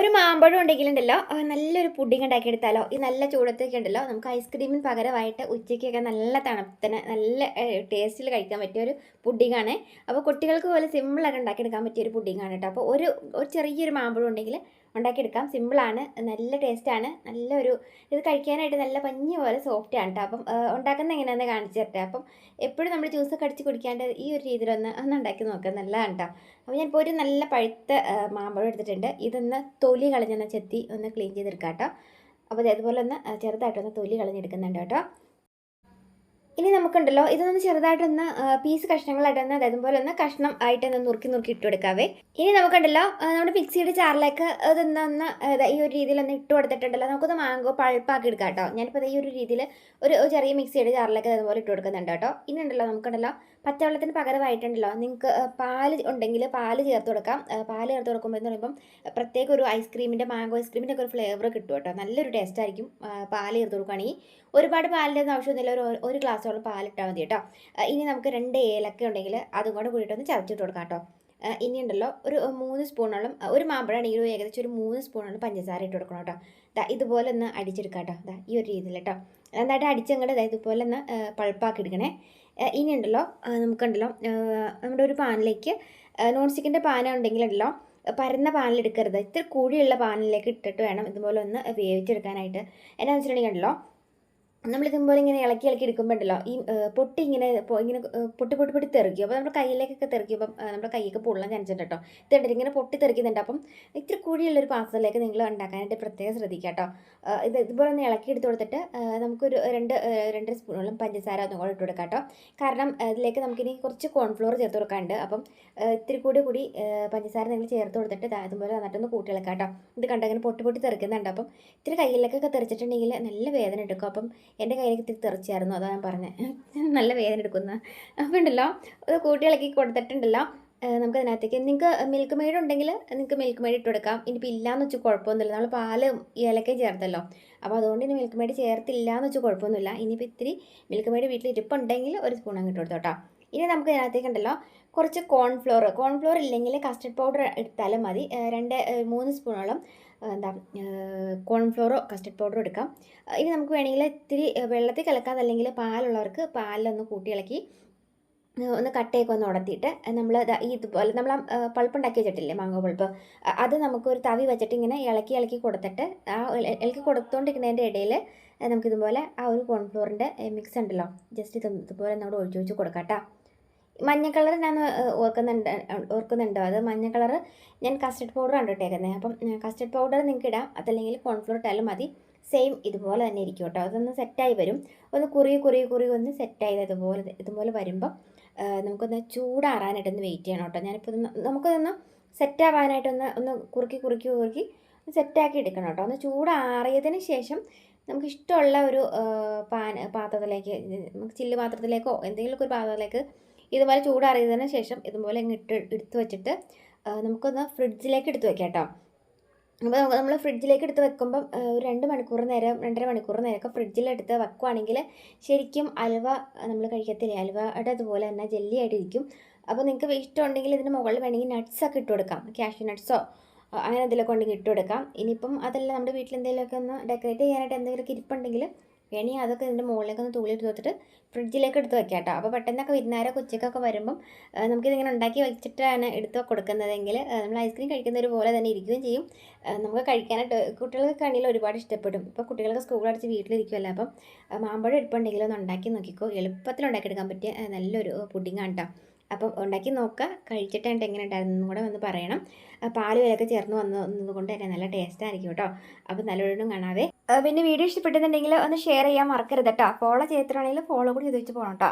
ഒരു മാമ്പഴം ഉണ്ടെങ്കിലുണ്ടല്ലോ നല്ലൊരു പുഡിംഗ് ഉണ്ടാക്കിയെടുത്താലോ ഈ നല്ല ചൂടത്തൊക്കെ ഉണ്ടല്ലോ നമുക്ക് ഐസ്ക്രീമിന് പകരമായിട്ട് ഉച്ചയ്ക്കൊക്കെ നല്ല തണുപ്പത്തിന് നല്ല ടേസ്റ്റിൽ കഴിക്കാൻ പറ്റിയ ഒരു പുഡിങ്ങാണ് അപ്പോൾ കുട്ടികൾക്ക് പോലെ സിമ്പിളായിട്ട് ഉണ്ടാക്കിയെടുക്കാൻ പറ്റിയ ഒരു പുഡിങ്ങാണ് കേട്ടോ അപ്പോൾ ഒരു ഒരു ചെറിയൊരു മാമ്പഴം ഉണ്ടെങ്കിൽ ഉണ്ടാക്കിയെടുക്കാം. സിമ്പിളാണ് നല്ല ടേസ്റ്റാണ് നല്ലൊരു ഇത് കഴിക്കാനായിട്ട് നല്ല പഞ്ഞി പോലെ സോഫ്റ്റാണ് കേട്ടോ അപ്പം ഉണ്ടാക്കുന്ന എങ്ങനെയാണെന്ന് കാണിച്ചു തരട്ടെ. അപ്പം എപ്പോഴും നമ്മൾ ജ്യൂസൊക്കെ അടിച്ച് കുടിക്കാണ്ട് ഈ ഒരു രീതിയിലൊന്ന് ഒന്ന് ഉണ്ടാക്കി നോക്കുക നല്ലതാണ് കേട്ടോ അപ്പോൾ ഞാനിപ്പോൾ ഒരു നല്ല പഴുത്ത മാമ്പഴം എടുത്തിട്ടുണ്ട്. ഇതൊന്ന് തൊലി കളഞ്ഞൊന്ന് ചെത്തി ഒന്ന് ക്ലീൻ ചെയ്തെടുക്കാം കേട്ടോ അപ്പോൾ അതുപോലെ ഒന്ന് ചെറുതായിട്ടൊന്ന് തൊലി കളഞ്ഞെടുക്കുന്നുണ്ട് കേട്ടോ. ഇനി നമുക്കുണ്ടല്ലോ ഇതൊന്ന് ചെറുതായിട്ടൊന്ന് പീസ് കഷ്ണങ്ങളായിട്ടൊന്ന് പോലെ ഒന്ന് കഷ്ണം ആയിട്ടൊന്ന് നുറുക്കി നുറുക്കി ഇട്ട് കൊടുക്കാവേ. ഇനി നമുക്കുണ്ടല്ലോ നമ്മുടെ മിക്സിയുടെ ചാറിലേക്ക് അതൊന്ന് ഒന്ന് ഈ ഒരു രീതിയിൽ ഒന്ന് ഇട്ട് കൊടുത്തിട്ടുണ്ടല്ലോ നമുക്കൊന്ന് മാങ്കോ പഴുപ്പാക്കി എടുക്കാം കേട്ടോ. ഞാനിപ്പോൾ ഈ ഒരു രീതിയിൽ ഒരു ചെറിയ മിക്സിയുടെ ചാറിലേക്ക് അതുപോലെ ഇട്ട് കൊടുക്കുന്നുണ്ട് കേട്ടോ. ഇനി ഉണ്ടല്ലോ നമുക്കുണ്ടല്ലോ പച്ചവെള്ളത്തിന് പകരമായിട്ടുണ്ടല്ലോ. നിങ്ങൾക്ക് പാൽ ഉണ്ടെങ്കിൽ പാൽ ചേർത്ത് കൊടുക്കാം. പാൽ ചേർത്ത് കൊടുക്കുമ്പോൾ എന്ന് പറയുമ്പം പ്രത്യേക ഒരു ഐസ്ക്രീമിന്റെ മാംഗോ ഐസ്ക്രീമിന്റെ ഒക്കെ ഒരു ഫ്ലേവർ കിട്ടും കേട്ടോ. നല്ലൊരു ടേസ്റ്റ് ആയിരിക്കും പാൽ ചേർത്ത് കൊടുക്കുകയാണെങ്കിൽ ഒരുപാട് പാലിന്റെ ഒന്നും ആവശ്യമൊന്നുമില്ല. ഒരു ഒരു ഗ്ലാസ്സോളം പാലിട്ടാൽ മതി കേട്ടോ. ഇനി നമുക്ക് രണ്ട് ഏലക്ക ഉണ്ടെങ്കിൽ അതും കൂടെ കൂടിയിട്ടൊന്ന് ചതച്ചിട്ട് കൊടുക്കാം കേട്ടോ. ആ, ഇനി ഉണ്ടല്ലോ ഒരു മൂന്ന് സ്പൂണോളം ഒരു മാമ്പഴമാണെങ്കിൽ ഒരു ഏകദേശം ഒരു മൂന്ന് സ്പൂണോളം പഞ്ചസാര ഇട്ട് കൊടുക്കണം കേട്ടോ. ദാ ഇതുപോലെ ഒന്ന് അടിച്ചെടുക്കാം കേട്ടോ. ദാ ഈ ഒരു രീതിയിൽ കേട്ടോ. നന്നായിട്ട് അടിച്ചങ്ങോട്ട് ദാ ഇതുപോലെ ഒന്ന് പൾപ്പാക്കി എടുക്കണേ. ആ, ഇനി ഉണ്ടല്ലോ നമുക്കുണ്ടല്ലോ നമ്മുടെ ഒരു പാനിലേക്ക് നോൺ സ്റ്റിക്കിന്റെ പാന ഉണ്ടെങ്കിലുണ്ടല്ലോ പരന്ന പാനിലെടുക്കരുത്. ഇത്തിരി കൂടിയുള്ള പാനിലേക്ക് ഇട്ടിട്ട് വേണം ഇതുപോലെ ഒന്ന് വേവിച്ചെടുക്കാനായിട്ട്. എന്നാന്ന് വെച്ചിട്ടുണ്ടെങ്കിൽ ഉണ്ടല്ലോ നമ്മളിതുപോലെ ഇങ്ങനെ ഇളക്കി ഇളക്കി എടുക്കുമ്പോൾ ഉണ്ടല്ലോ ഈ പൊട്ടി ഇങ്ങനെ ഇങ്ങനെ പൊട്ടി പൊട്ടി പൊട്ടി തെറിക്കും. അപ്പോൾ നമ്മുടെ കയ്യിലേക്കൊക്കെ തെറിക്കുമ്പോൾ നമ്മുടെ കൈയൊക്കെ പൊള്ളാൻ ചാൻസ് ഉണ്ട് കേട്ടോ. ഇത് കണ്ടിട്ട് ഇങ്ങനെ പൊട്ടി തെറിക്കുന്നുണ്ട്. അപ്പം ഇത്തിരി കുഴിയുള്ളൊരു പാത്രത്തിലേക്ക് നിങ്ങൾ ഉണ്ടാക്കാനായിട്ട് പ്രത്യേകം ശ്രദ്ധിക്കുക കേട്ടോ. ഇത് ഇതുപോലെ ഒന്ന് ഇളക്കി എടുത്ത് കൊടുത്തിട്ട് നമുക്കൊരു രണ്ട് രണ്ടര സ്പൂണോളം പഞ്ചസാര ഒന്നും കൂടെ ഇട്ട് കൊടുക്കാം കേട്ടോ. കാരണം ഇതിലേക്ക് നമുക്കിനി കുറച്ച് കോൺഫ്ലോർ ചേർത്ത് കൊടുക്കാനുണ്ട്. അപ്പം ഇത്തിരി കൂടി കൂടി പഞ്ചസാര നിങ്ങൾ ചേർത്ത് കൊടുത്തിട്ട് ഇതുപോലെ നന്നായിട്ടൊന്ന് കൂട്ടി ഇളക്കാം കേട്ടോ. ഇത് കണ്ടോ ഇങ്ങനെ പൊട്ടി പൊട്ടി തെറിക്കുന്നുണ്ട്. അപ്പം ഇത്തിരി കയ്യിലേക്കൊക്കെ തെറിച്ചിട്ടുണ്ടെങ്കിൽ നല്ല വേദന എടുക്കും. അപ്പം എന്റെ കയ്യിലേക്ക് ഇത്തിരി തെറിച്ചായിരുന്നു അതാ ഞാൻ പറഞ്ഞത് നല്ല വേദന എടുക്കുന്ന. അപ്പോൾ ഉണ്ടല്ലോ അത് കൂട്ടികളൊക്കെ കൊടുത്തിട്ടുണ്ടല്ലോ നമുക്ക് അതിനകത്തേക്ക് നിങ്ങൾക്ക് മിൽക്ക് മെയ്ഡ് ഉണ്ടെങ്കിൽ നിങ്ങൾക്ക് മിൽക്ക് മെയ്ഡ് ഇട്ട് കൊടുക്കാം. ഇനിയിപ്പോൾ ഇല്ലയെന്ന് വെച്ചാൽ കുഴപ്പമൊന്നുമില്ല. നമ്മൾ പാൽ ഏലക്കയും ചേർത്തല്ലോ. അപ്പോൾ അതുകൊണ്ട് ഇനി മിൽക്ക് മെയ്ഡ് ചേർത്തില്ല എന്ന് വെച്ചാൽ കുഴപ്പമൊന്നുമില്ല. ഇനിയിപ്പോൾ ഇത്തിരി മിൽക്ക് മെയ്ഡ് വീട്ടിൽ ഇരിപ്പുണ്ടെങ്കിൽ ഒരു സ്പൂൺ അങ്ങ് ഇട്ട് കൊടുത്തോട്ടോ. ഇനി നമുക്ക് ഇതിനകത്തേക്ക് ഉണ്ടല്ലോ കുറച്ച് കോൺഫ്ലോർ കോൺഫ്ലോർ ഇല്ലെങ്കിൽ കസ്റ്റർഡ് പൗഡർ എടുത്താലും മതി. രണ്ട് മൂന്ന് സ്പൂണോളം എന്താ കോൺഫ്ലോറോ കസ്റ്റർഡ് പൗഡറോ എടുക്കാം. ഇനി നമുക്ക് വേണമെങ്കിൽ ഇത്തിരി വെള്ളത്തിൽ കലക്കാതെ അല്ലെങ്കിൽ പാലുള്ളവർക്ക് പാലിലൊന്ന് കൂട്ടി ഇളക്കി ഒന്ന് കട്ടയൊക്കെ ഒന്ന് ഉടത്തിയിട്ട് നമ്മൾ ഈ ഇതുപോലെ നമ്മൾ പൾപ്പുണ്ടാക്കി വെച്ചിട്ടില്ലേ മാങ്ങോ പൾപ്പ്? അത് നമുക്കൊരു തവി വെച്ചിട്ട് ഇങ്ങനെ ഇളക്കി ഇളക്കി കൊടുത്തിട്ട് ആ ഇള- ഇളക്കി കൊടുത്തുകൊണ്ടിരിക്കുന്നതിന്റെ ഇടയിൽ നമുക്കിതുപോലെ ആ ഒരു കോൺഫ്ലോറിന്റെ മിക്സ് ഉണ്ടല്ലോ. ജസ്റ്റ് ഇത് ഇതുപോലെ നമ്മൾ ഒഴിച്ച് ഒഴിച്ച് കൊടുക്കാം കേട്ടോ. മഞ്ഞ കളർ ഞാൻ ഓർക്കുന്നുണ്ട് ഓർക്കുന്നുണ്ടോ? അത് മഞ്ഞ കളർ ഞാൻ കസ്റ്റർഡ് പൗഡറാണ് ഇട്ടേക്കുന്നത് അപ്പം കസ്റ്റർഡ് പൗഡർ നിങ്ങൾക്ക് ഇടാം അതല്ലെങ്കിൽ കോൺഫ്ലോർ ഇട്ടാലും മതി. സെയിം ഇതുപോലെ തന്നെ ഇരിക്കും കേട്ടോ. അതൊന്ന് സെറ്റായി വരും. ഒന്ന് കുറി കുറി കുറി ഒന്ന് സെറ്റായി ഇതുപോലെ ഇതുപോലെ വരുമ്പം നമുക്കൊന്ന് ചൂടാറാനായിട്ടൊന്ന് വെയിറ്റ് ചെയ്യണം കേട്ടോ. ഞാനിപ്പോൾ നമുക്കൊന്ന് സെറ്റാവാനായിട്ടൊന്ന് ഒന്ന് കുറുക്കി കുറുക്കി കുറുക്കി സെറ്റാക്കി എടുക്കണം കേട്ടോ. ഒന്ന് ചൂടാറിയതിന് ശേഷം നമുക്ക് ഇഷ്ടമുള്ള ഒരു പാൻ പാത്രത്തിലേക്ക് നമുക്ക് ചില്ല് പാത്രത്തിലേക്കോ എന്തെങ്കിലുമൊക്കെ ഒരു പാത്രത്തിലേക്ക് ഇതുപോലെ ചൂടാറിയതിന് ശേഷം ഇതുപോലെ അങ്ങ് ഇട്ട് എടുത്ത് വെച്ചിട്ട് നമുക്കൊന്ന് ഫ്രിഡ്ജിലേക്ക് എടുത്ത് വെക്കാം കേട്ടോ. അപ്പോൾ നമ്മൾ ഫ്രിഡ്ജിലേക്ക് എടുത്ത് വെക്കുമ്പം ഒരു രണ്ട് മണിക്കൂർ നേരം രണ്ടര മണിക്കൂർ നേരമൊക്കെ ഫ്രിഡ്ജിലെടുത്ത് വെക്കുവാണെങ്കിൽ ശരിക്കും അലുവ നമ്മൾ കഴിക്കത്തില്ലേ? അലുവയുടെ അതുപോലെ തന്നെ ജെല്ലി ആയിട്ടിരിക്കും അപ്പോൾ നിങ്ങൾക്ക് ഇഷ്ടമുണ്ടെങ്കിൽ ഇതിന് മുകളിൽ വേണമെങ്കിൽ നട്ട്സൊക്കെ ഇട്ട് കൊടുക്കാം. കാഷ്യൂ നട്ട്സോ അങ്ങനെ എന്തെങ്കിലുമൊക്കെ ഉണ്ടെങ്കിൽ ഇട്ട് കൊടുക്കാം. ഇനിയിപ്പം അതല്ല നമ്മുടെ വീട്ടിൽ എന്തെങ്കിലുമൊക്കെ ഒന്ന് ഡെക്കറേറ്റ് ചെയ്യാനായിട്ട് എന്തെങ്കിലുമൊക്കെ ഇരിപ്പുണ്ടെങ്കിൽ വേണമെങ്കിൽ അതൊക്കെ ഇതിന്റെ മുകളിലേക്ക് ഒന്ന് തൂളി എടുത്ത് വെച്ചിട്ട് ഫ്രിഡ്ജിലേക്ക് എടുത്ത് വെക്കാം കേട്ടോ അപ്പോൾ പെട്ടെന്നൊക്കെ വിരുന്നാരോ കൊച്ചക്കൊക്കെ വരുമ്പം നമുക്കിതിങ്ങനെ ഉണ്ടാക്കി വെച്ചിട്ടാണ് എടുത്ത് കൊടുക്കുന്നതെങ്കിൽ നമ്മൾ ഐസ്ക്രീം കഴിക്കുന്ന ഒരു പോലെ തന്നെ ഇരിക്കുകയും ചെയ്യും. നമുക്ക് കഴിക്കാനായിട്ട് കുട്ടികൾക്ക് ആണെങ്കിൽ ഒരുപാട് ഇഷ്ടപ്പെടും. ഇപ്പോൾ കുട്ടികൾക്ക് സ്കൂൾ അടച്ച് വീട്ടിലിരിക്കുമല്ലോ അപ്പം മാമ്പഴം എടുപ്പുണ്ടെങ്കിലും ഒന്ന് ഉണ്ടാക്കി നോക്കിക്കോ. എളുപ്പത്തിൽ ഉണ്ടാക്കിയെടുക്കാൻ പറ്റിയ നല്ലൊരു പുഡിങ്ങാണ് കേട്ടോ അപ്പം ഉണ്ടാക്കി നോക്കുക. കഴിച്ചിട്ടായിട്ട് എങ്ങനെ ഉണ്ടായിരുന്നു കൂടെ വന്ന് പറയണം. പാൽ വിലയൊക്കെ ചേർന്ന് വന്നത് കൊണ്ട് തന്നെ നല്ല ടേസ്റ്റ് ആയിരിക്കും കേട്ടോ. അപ്പം നല്ലൊരു കാണാവേ. പിന്നെ വീഡിയോ ഇഷ്ടപ്പെട്ടിട്ടുണ്ടെങ്കിൽ ഒന്ന് ഷെയർ ചെയ്യാൻ മറക്കരുത് കേട്ടോ. ഫോളോ ചെയ്തിട്ടാണെങ്കിൽ ഫോളോ കൂടി ചോദിച്ച് പോകണം കേട്ടോ.